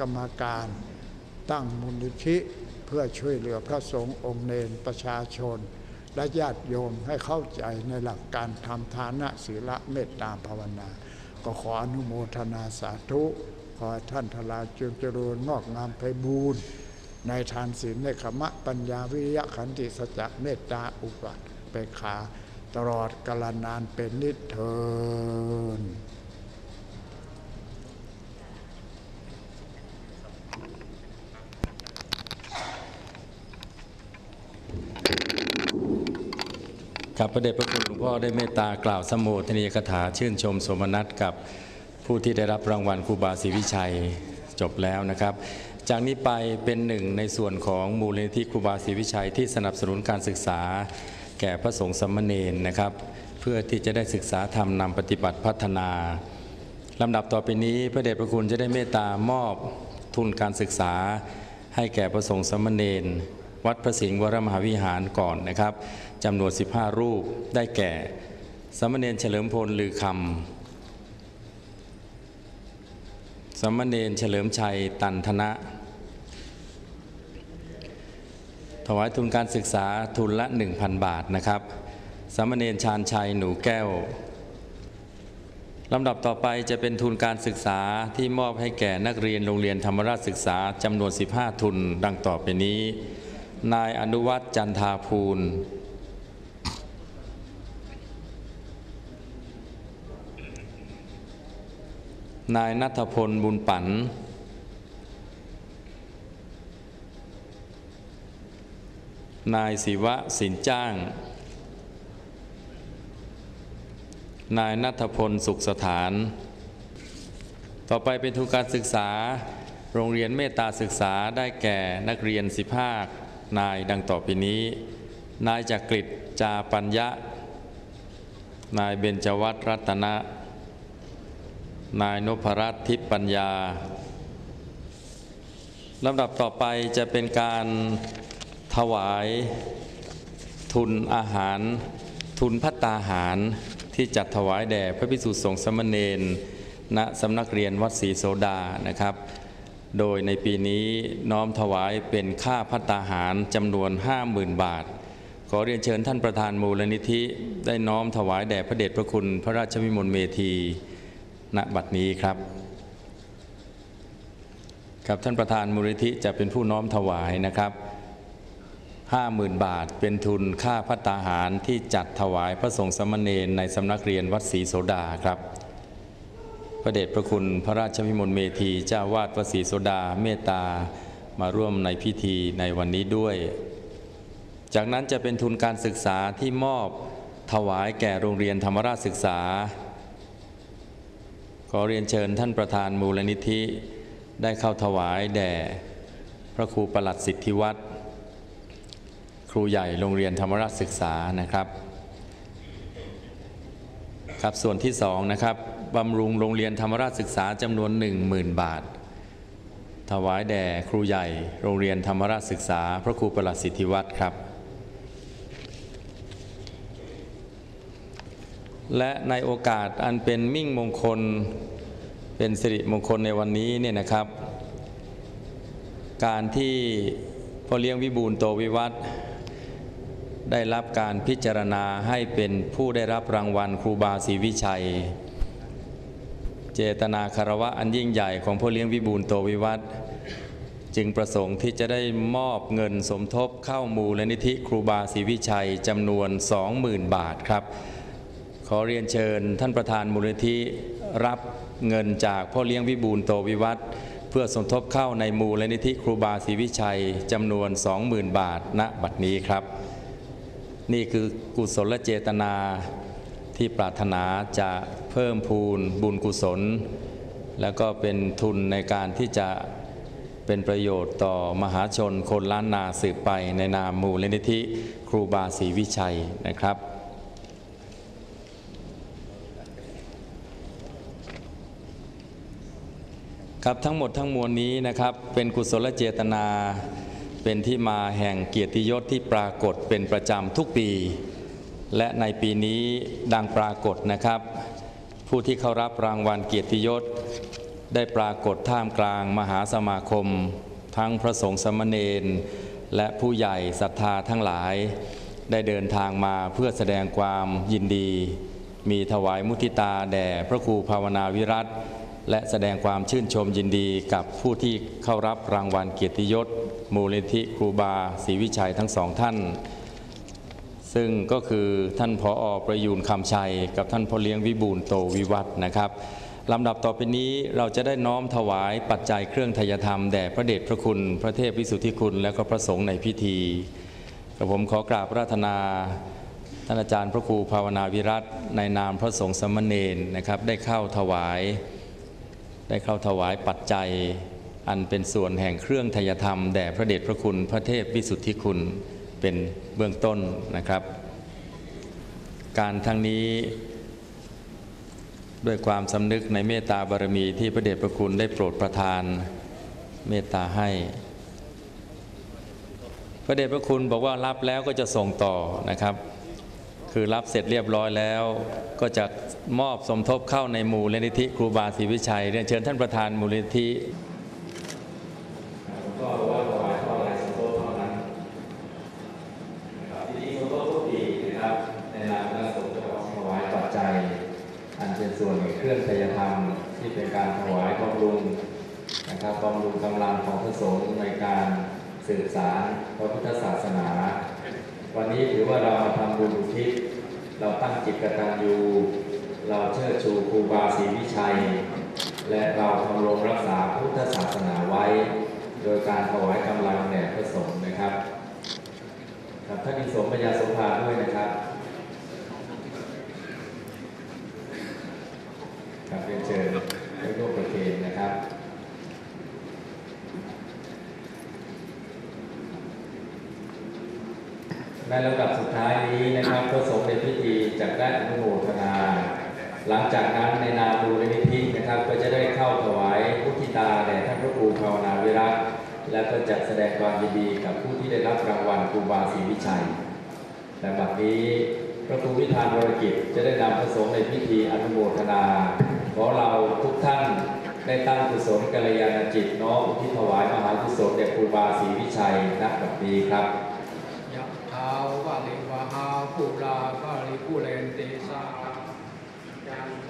กรรมการตั้งมูลนิธิเพื่อช่วยเหลือพระสงฆ์องค์เนรประชาชน และญาติโยมให้เข้าใจในหลักการทำทานะศีลเมตตาภาวนา ก็ขออนุโมทนาสาธุ ขอท่านทลายจึงเจริญงอกงามไพบูรณ์ในทานศีลในขมะปัญญาวิริยะขันติสัจเมตตาอุปัฏเปขา ตลอดกาลนานเป็นนิเทิน ครับพระเดชพระคุณหลวงพ่อได้เมตตากล่าวสมโภชนียกถาชื่นชมสมนัตกับผู้ที่ได้รับรางวัลครูบาศรีวิชัยจบแล้วนะครับ จากนี้ไปเป็นหนึ่งในส่วนของมูลนิธิครูบาศรีวิชัยที่สนับสนุนการศึกษา แก่พระสงฆ์สมเณรนะครับ เพื่อที่จะได้ศึกษาธรรมนำปฏิบัติพัฒนาลำดับต่อไปนี้พระเดชพระคุณจะได้เมตตามอบทุนการศึกษาให้แก่พระสงฆ์สามเณร วัดพระสิงห์วรมหาวิหารก่อนนะครับจำนวน 15 รูปได้แก่สามเณรเฉลิมพลลือคำสามเณรเฉลิมชัยตันธนะ ถวายทุนการศึกษาทุนละ 1,000 บาทนะครับสามเณรชาญชัยหนูแก้วลำดับต่อไปจะเป็นทุนการศึกษาที่มอบให้แก่นักเรียนโรงเรียนธรรมราชศึกษาจำนวน 15 ทุนดังต่อไปนี้ นายอนุวัฒน์จันทาภูล นายนัทพลบุญปัน นายศิวะสินจ้าง นายนัทพลสุขสถาน ต่อไปเป็นทุนการศึกษา โรงเรียนเมตตาศึกษาได้แก่นักเรียน 15 นายดังต่อไปนี้ นายจักริดจาปัญญะ นายเบญจวัฒน์รัตนะ นายนพรัตน์ทิพย์ปัญญาลำดับต่อไปจะเป็นการถวายทุนอาหาร ทุนพัตตาหารที่จัดถวายแด่พระภิกษุสงฆ์สามเณรณสำนักเรียนวัดศรีโสดานะครับ โดยในปีนี้น้อมถวายเป็นค่าพัตตาหารจำนวน 50,000 บาท ขอเรียนเชิญท่านประธานมูลนิธิได้น้อมถวายแด่พระเดชพระคุณพระราชวิมลเมธีณบัดนี้ครับ ครับท่านประธานมูลนิธิจะเป็นผู้น้อมถวายนะครับ 50,000 บาทเป็นทุนค่าพัตตาหารที่จัดถวายพระสงฆ์สมเณรในสำนักเรียนวัดศรีโสดาครับ พระเดชพระคุณพระราชวิมลเมธีเจ้าวาดวัดศรีโสดาเมตตามาร่วมในพิธีในวันนี้ด้วย จากนั้นจะเป็นทุนการศึกษาที่มอบถวายแก่โรงเรียนธรรมราชศึกษา ขอเรียนเชิญท่านประธานมูลนิธิได้เข้าถวายแด่ พระครูประหลัดสิทธิวัฒน์ครูใหญ่โรงเรียนธรรมราชศึกษานะครับ ครับส่วนที่สองนะครับ บำรุงโรงเรียนธรรมราชศึกษาจำนวน 10,000 บาท ถวายแด่ครูใหญ่ โรงเรียนธรรมราชศึกษา พระครูประหลัดสิทธิวัฒน์ครับ และในโอกาสอันเป็นมิ่งมงคลเป็นสิริมงคลในวันนี้เนี่ยนะครับ การที่พ่อเลี้ยงวิบูลโตวิวัฒน์ได้รับการพิจารณาให้เป็นผู้ได้รับรางวัลครูบาศรีวิชัย เจตนาคารวะอันยิ่งใหญ่ของพ่อเลี้ยงวิบูลโตวิวัฒน์จึงประสงค์ที่จะได้มอบเงินสมทบเข้ามูลนิธิครูบาศรีวิชัยจำนวน 20,000 บาทครับ ขอเรียนเชิญท่านประธานมูลนิธิรับเงินจากพ่อเลี้ยงวิบูลโตวิวัฒน์เพื่อสมทบเข้าในมูลนิธิครูบาศรีวิชัยจำนวน 20,000 บาทณบัดนี้ครับ นี่คือกุศลเจตนา ที่ปรารถนาจะเพิ่มพูนบุญกุศล แล้วก็เป็นทุนในการที่จะเป็นประโยชน์ต่อมหาชนคนล้านนาสืบไปในนามมูลนิธิครูบาศรีวิชัยนะครับครับทั้งหมดทั้งมวลนี้นะครับ เป็นกุศลเจตนา เป็นที่มาแห่งเกียรติยศที่ปรากฏเป็นประจำทุกปี และในปีนี้ดังปรากฏนะครับ ผู้ที่เข้ารับรางวัลเกียรติยศ ได้ปรากฏท่ามกลางมหาสมาคม ทั้งพระสงฆ์สมเณรและผู้ใหญ่ศรัทธาทั้งหลาย ได้เดินทางมาเพื่อแสดงความยินดี มีถวายมุทิตาแด่พระครูภาวนาวิรัตและแสดงความชื่นชมยินดีกับผู้ที่เข้ารับรางวัลเกียรติยศ มูลนิธิครูบาศรีวิชัยทั้งสองท่าน ซึ่งก็คือท่านผออประยูนคำชัย กับท่านพ่อเลี้ยงวิบูลโตวิวัฒนะครับลำดับต่อไปนี้เราจะได้น้อมถวายปัจจัยเครื่องทยธรรมแด่พระเดชพระคุณ พระเทพวิสุทธิคุณและก็พระสงฆ์ในพิธีกระผมขอกราบราธนาท่านอาจารย์พระครูภาวนาวิรัตในนามพระสงฆ์สามเณรนะครับ ได้เข้าถวาย ได้เข้าถวายปัจจัยอันเป็นส่วนแห่งเครื่องทยธรรมแด่พระเดชพระคุณ พระเทพวิสุทธิคุณ เป็นเบื้องต้นนะครับ การทั้งนี้ด้วยความสำนึกในเมตตาบารมีที่พระเดชพระคุณได้โปรดประทานเมตตาให้ พระเดชพระคุณบอกว่ารับแล้วก็จะส่งต่อนะครับ คือรับเสร็จเรียบร้อยแล้วก็จะมอบสมทบเข้าในมูลนิธิครูบาศรีวิชัยเรียนเชิญท่านประธานมูลนิธิก็ว่าถวายเท่าไรสมทบเท่านั้นนะครับที่จริงสมทบทุกปีนะครับ ในนามคณะสงฆ์จะถวายปัจจัย อัน เป็นส่วนแห่งเครื่องไตรยธรรมที่เป็นการถวายบำรุงนะครับบำรุงกำลังของพระสงฆ์ในการสื่อสารพระพุทธศาสนา วันนี้ถือว่าเรามาทำบุญอุทิศเราตั้งจิตกตัญญูเราเชิดชูครูบาศรีวิชัย และเราทำรงรักษาพุทธศาสนาไว้ โดยการถวายกำลังแด่พระสงฆ์นะครับครับท่านอิสมปัญญาสมภาด้วยนะครับเรียนเชิญได้ร่วมประเคนนะครับ ในลำดับสุดท้ายนี้นะครับพระสงฆ์ในพิธีจะได้อนุโมทนา หลังจากนั้นในนามมูลนิธินะครับ ก็จะได้เข้าถวายพุทธิตาแด่ท่านพระครูภาวนาวิรัตและก็จะแสดงความยินดีกับผู้ที่ได้รับรางวัลครูบาศรีวิชัยและบัดนี้พระครูวิธานวรกิจจะได้นำพระสงฆ์ในพิธีอนุโมทนาขอเราทุกท่านได้ตั้งกุศลกัลยาณจิตน้อมทิศถวายมหากุศลแด่ครูบาศรีวิชัยณบัดนี้ครับาวะลิวะหาภูราภาริภูเรนติสาจันโท